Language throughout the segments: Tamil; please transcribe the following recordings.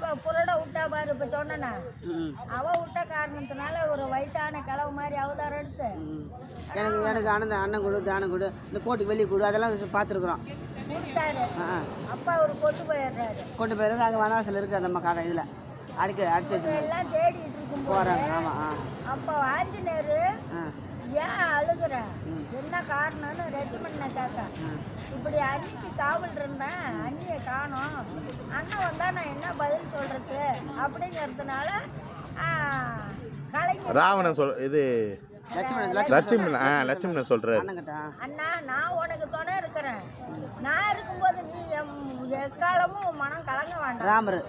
இவ புரட விட்டா பாரு இப்ப சொன்னனா? அவ விட்ட காரணத்தினால ஒரு வயசான கிழவு மாதிரி அவதாரம் எடுத்து. எனக்கு எனக்கு ஆனந்த அண்ணன் கொடு தானம் கொடு இந்த கோட்டுக்கு வெளியே கொடு அதெல்லாம் பார்த்துருக்குறோம் கொடுத்தாரு. அப்பா ஒரு கொண்டு போயிடுறாரு. கொண்டு போயிருந்து அங்கே வனவாசல் இருக்குது அந்த கடை இதில். அடிக்க அடிச்சு எல்லாம் தேடிட்டு இருக்கும் போகிறாங்க ஆமாம் அப்ப ஆஞ்சநேயரு ஏன் அழுகுற? என்ன காரணம்னு ரெஜிமெண்ட் கேட்க இப்படி அன்னிக்கு காவல் இருந்தேன் அண்ணியை காணோம். அண்ணன் வந்தா நான் என்ன பதில் சொல்றது? அப்படிங்கிறதுனால கலைஞர் ராவணன் சொல் இது லட்சுமணன் ஆ லட்சுமணன் சொல்கிறாரு. அண்ணா நான் உனக்கு துணை இருக்கிறேன். நான் இருக்கும்போது நீ எம் எக்காலமும் உன் மனம் கலங்க வேண்டாம். ராமர்.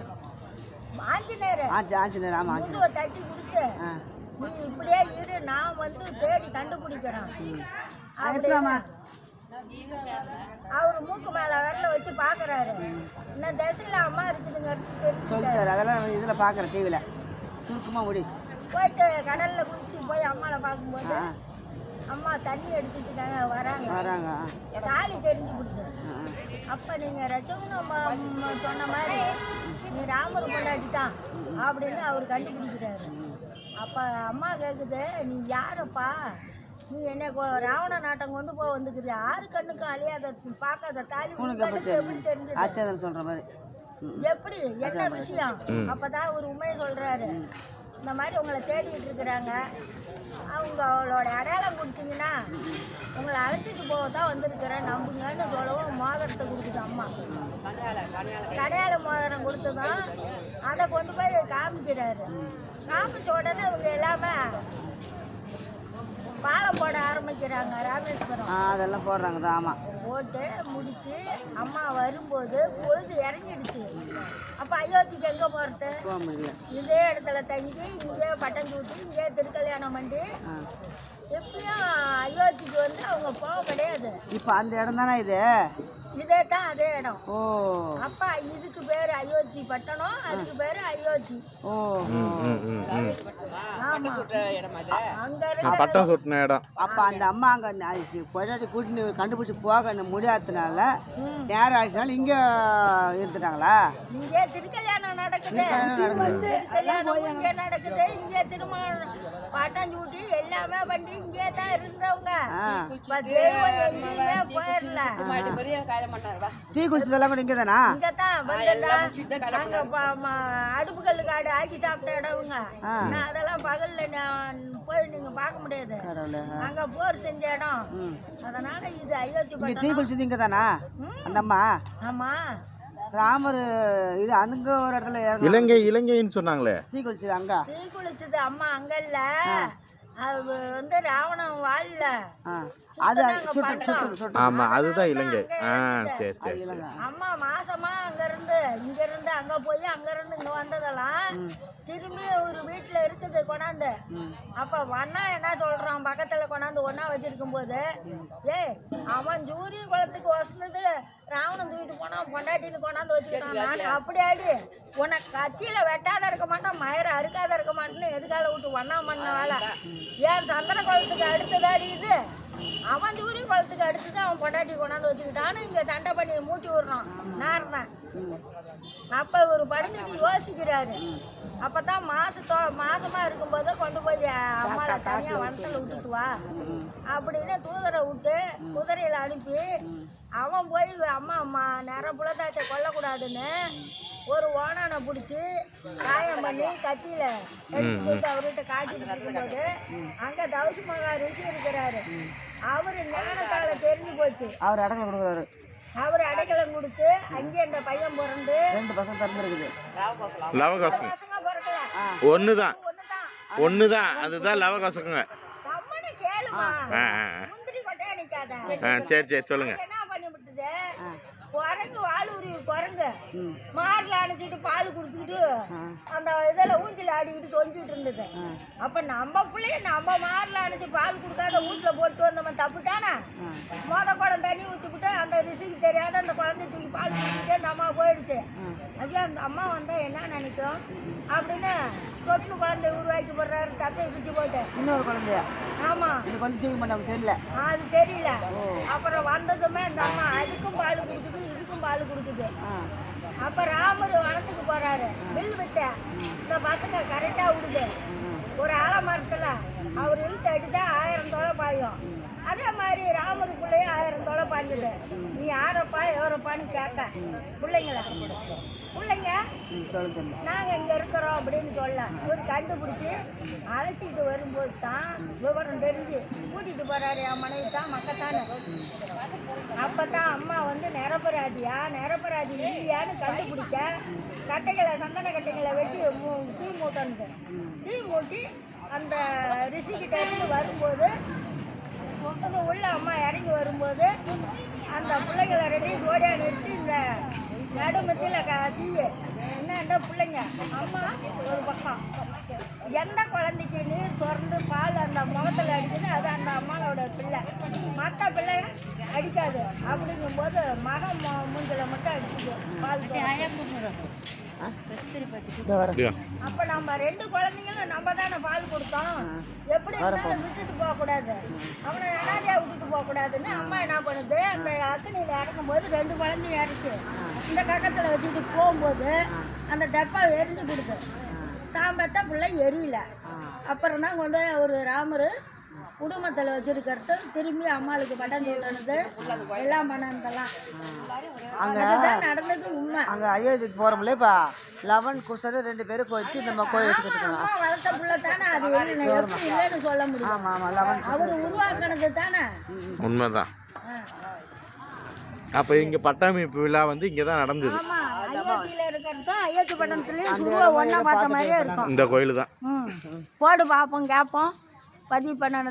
ஆஞ்சநேயர் ஆஞ்சு ஆஞ்சநேயர் ஆமாம் தட்டி கொடுத்து நீ இப்படியே இரு நான் வந்து எடுத்துலாமா அவர் மூக்கு மேல விரல வச்சு பாக்குறாரு. இந்த திசையில அம்மா சொல்லிட்டாரு அதெல்லாம் இதில் பார்க்குறேன் டிவியில் சுருக்கமாக முடி போயிட்டு கடல்ல குதிச்சு போய் அம்மாவை பார்க்கும்போது அம்மா தண்ணி எடுத்துட்டு இருக்காங்க வராங்க. வராங்க தாலி தெரிஞ்சு கொடுத்து ஆ, ஆ. அப்ப நீங்க ரச்சகுணம் சொன்ன மாதிரி நீ ராமர் கொண்டாடி தான் அப்படின்னு அவர் கண்டுபிடிக்கிறாரு. அப்ப அம்மா கேக்குது நீ யாரப்பா? நீ என்ன கொ- ராவண நாட்டம் கொண்டு போக வந்துக்குது. யாரு கண்ணுக்கும் அழியாத பார்க்காத தாலி எப்படி தெரிஞ்சது? ஆச்சேதன் சொல்கிற மாதிரி. எப்படி? என்ன விஷயம்? அப்பதான் அவர் உண்மையை சொல்றாரு. இந்த மாதிரி உங்களை தேடிட்டு இருக்கிறாங்க. அவங்க அவளோட அடையாளம் கொடுத்தீங்கன்னா உங்களை அழைச்சிட்டு போக தான் வந்திருக்கிறேன். நம்புங்கன்னு சொல்லவும் மோதிரத்தை கொடுக்குது அம்மா. கடையாள மோதிரம் கொடுத்ததும் அதை கொண்டு போய் காமிக்கிறாரு. காமிச்ச உடனே இவங்க எல்லாமே பாலம் போட ஆரம்பிக்கிறாங்க ராமேஸ்வரம். ஆ அதெல்லாம் போடுறாங்க தான் ஆமாம் போட்டு முடிச்சு அம்மா வரும்போது பொழுது இறங்கிடுச்சு. அப்ப அயோத்திக்கு எங்க போறது? போக முடியல. இதே இடத்துல தங்கி இங்கே பட்டம் சூட்டி இங்கே திருக்கல்யாணம் பண்ணி எப்பயும் அயோத்திக்கு வந்து அவங்க போக கிடையாது. இப்போ அந்த இடம் தானே இது? இதே தான் அதே இடம். ஓ. அப்பா இதுக்கு பேரு அயோத்தி பட்டணம் அதுக்கு பேரு அயோத்தி. ஓ. அங்க ஆ, இருக்க பட்டம் சுட்டின இடம். அப்போ அந்த அம்மா அங்கே பொண்டாட்டி கூட்டின்னு கண்டுபிடிச்சி போக முடியாததுனால நேரம் ஆயிடுச்சுனால இங்கே இருந்துட்டாங்களா? இங்கே திருக்கல்யாணம் நடக்குது. திருக்கல்யாணம் இங்கே நடக்குது. இங்கே திருமணம் பட்டாஞ்சூட்டி எல்லாமே பண்ணி இங்கே தான் இருந்தவங்க. போயிடல. டீ குடிச்சதெல்லாம் கூட இங்கே தானா இங்க தான் அடுப்பு கல்லு காடு ஆக்கி சாப்பிட்ட இடவுங்க. நான் அதெல்லாம் பகல்ல நான் போய் நீங்க பார்க்க முடியாது. அங்க போர் செஞ்ச இடம். அதனால இது அயோத்தி இங்கே டீ குடிச்சது இங்கே தானா அந்த அம்மா? ஆமா. ராமர் இது அங்கே ஒரு இடத்துல இலங்கை இலங்கைன்னு சொன்னாங்களே. டீ குடிச்சது அங்கே. தீ குளிச்சது அம்மா அங்க இல்ல. அது வந்து ராவணன் வாழல அது சுட்டு சுட்டு சுட்டு. ஆமாம் அதுதான் இலங்கை. ஆ சரி சரி சரி. அம்மா மாசமா அங்க இருந்து இங்க இருந்து அங்க போய் அங்க இருந்து இங்க வந்ததெல்லாம் திரும்பி ஒரு வீட்டுல இருக்குது கொண்டாந்து. அப்ப அண்ணா என்ன சொல்றான் பக்கத்துல கொண்டாந்து ஒண்ணா வச்சிருக்கும் போது ஏய் அவன் ஜூரி குளத்துக்கு பொண்டாட்டின்னு கொண்டாந்து வச்சுக்கிட்டான் நான். அப்படி ஆடி உனக்கு கத்தியில வெட்டாத இருக்க மாட்டான் மயிர அறுக்காத இருக்க மாட்டேன்னு எதுக்கால விட்டு ஒண்ணா பண்ண வேலை? ஏன் சந்தன குளத்துக்கு அடுத்ததாடி இது? அவன் ஜூரி குளத்துக்கு அடுத்தது அவன் பொண்டாட்டி கொண்டாந்து வச்சுக்கிட்டான்னு இங்க சண்டை பண்ணி மூட்டி விடுறான். நான் இருந்தேன். அப்ப ஒரு படுத்துக்கு யோசிக்கிறாரு. அப்பதான் மாசத்தோ மாசமா இருக்கும்போது கொண்டு போய் அம்மாவை தனியா வனத்துல விட்டுட்டு வா அப்படின்னு தூதரை விட்டு குதிரையில அனுப்பி அவன் போய் அம்மா அம்மா நேரம் புலத்தாச்சை கொல்லக்கூடாதுன்னு ஒரு ஓனானை பிடிச்சி காயம் பண்ணி கத்தியில எடுத்து போட்டு அவர்கிட்ட காட்டிட்டு இருக்கும்போது அங்க தவசி மகா ரிஷி இருக்கிறாரு. அவரு ஞானத்தால தெரிஞ்சு போச்சு. அவர் அடக்கம் கொடுக்குறாரு. அவர் அடைக்கலம் கொடுத்து அங்கே இந்த பையன் பிறந்து ரெண்டு பசங்க திறந்துருக்குது லவகாசம். ஒன்று தான் ஒன்று தான் அதுதான் லவகாசங்க ஆ சரி சரி சொல்லுங்கள் என்ன பண்ணி விட்டுது குரங்கு வாழுரி குரங்கு மாடுல அணைச்சிட்டு பால் குடிச்சிக்கிட்டு அந்த இதில் ஊஞ்சில் ஆடிக்கிட்டு தொங்கிட்டு இருந்தது. அப்ப நம்ம பிள்ளைய நம்ம மாடுல அணைச்சி பால் கொடுக்காத வீட்டுல போட்டு வந்தவன் தப்பு தானே? மொத குடம் தண்ணி ஊற்றிவிட்டு அந்த ரிஷிக்கு தெரியாத அந்த குழந்தை தூக்கி பால் குடிச்சிட்டு அந்த அம்மா போயிடுச்சு. ஐயா அந்த அம்மா வந்தா என்ன நினைக்கும்? அப்படின்னு தொட்டு குழந்தை உருவாக்கி போடுறாரு தத்தை பிடிச்சி போட்டு. இன்னொரு குழந்தையா? ஆமா. இந்த குழந்தை தூக்க மாட்டாங்க தெரியல. அது தெரியல. அப்புறம் வந்ததுமே இந்த அம்மா பால் கொடுக்குது. அப்ப ராமர் வனத்துக்கு போறாரு. வில் இந்த பசங்க கரெக்டா விடுது. ஒரு ஆலமரத்துல அவர் இழுத்து அடிச்சா ஆயிரம் தொலை பாயும். அதே மாதிரி ஆயிரம் நீ யாரப்பா எவரப்பான்னு கேட்க. பிள்ளைங்கள பிள்ளைங்க நாங்கள் இங்கே இருக்கிறோம் அப்படின்னு சொல்ல ஒரு கண்டுபிடிச்சி அழைச்சிக்கிட்டு வரும்போது தான் விவரம் தெரிஞ்சு கூட்டிகிட்டு போகிறாரு என் மனைவி தான் மக்கத்தானே. அப்போ தான் அம்மா வந்து நிரப்பராதியா நிரப்பராதி இல்லையான்னு கண்டுபிடிக்க கட்டைகளை சந்தன கட்டைகளை வெட்டி தீ மூட்டனுது தீ மூட்டி அந்த ரிஷிக்கிட்ட இருந்து வரும்போது அந்த உள்ள அம்மா இறங்கி வரும்போது அந்த பிள்ளைங்களை ரெடி ஜோடியாக நிறுத்தி இந்த நடுமத்தியில் க தீய என்னென்ன பிள்ளைங்க? அம்மா ஒரு பக்கம். எந்த குழந்தைக்கு நீர் சுரந்து பால் அந்த முகத்தில் அடிக்குது அது அந்த அம்மாவோட பிள்ளை. மற்ற பிள்ளை அடிக்காது. அப்படிங்கும்போது மகன் மு- மூஞ்சில மட்டும் அடிச்சுது பால் அப்ப நம்ம ரெண்டு குழந்தைங்களும் நம்ம தானே பால் கொடுத்தோம். எப்படி இருந்தாலும் விட்டுட்டு போக கூடாது. அவனை அனாதையா விட்டுட்டு போக கூடாதுன்னு அம்மா என்ன பண்ணுது? அந்த அக்னியில இறக்கும் போது ரெண்டு குழந்தையும் இறக்கி இந்த கக்கத்துல வச்சுட்டு போகும்போது அந்த டப்பா எரிஞ்சு கொடுத்து தான் பெத்த பிள்ளை எரியல. அப்புறம் தான் கொண்டு ஒரு ராமர் குடும்பத்தில் வச்சிருக்கிறது திரும்பி அம்மாளுக்கு பட்டம் சொல்றது எல்லாம் பண்ணதெல்லாம் அதுதான் நடந்தது உண்மை. அங்கே அயோத்திக்கு போகிறோம்ல இப்போ. லெவன் குசரு ரெண்டு பேரும் வச்சு நம்ம கோயில் வச்சு கட்டுக்கணும் அம்மா வளர்த்த புள்ள தானே? அது இல்லைன்னு சொல்ல முடியும். ஆமாம் ஆமாம் லெவன் அவர் உருவாக்குனது தானே? உண்மைதான். அப்போ இங்கே பட்டாமைப்பு விழா வந்து இங்கே தான் நடந்தது இந்த கோயில் தான் போடு பார்ப்போம் கேட்போம். பதிவு பண்ணணும்.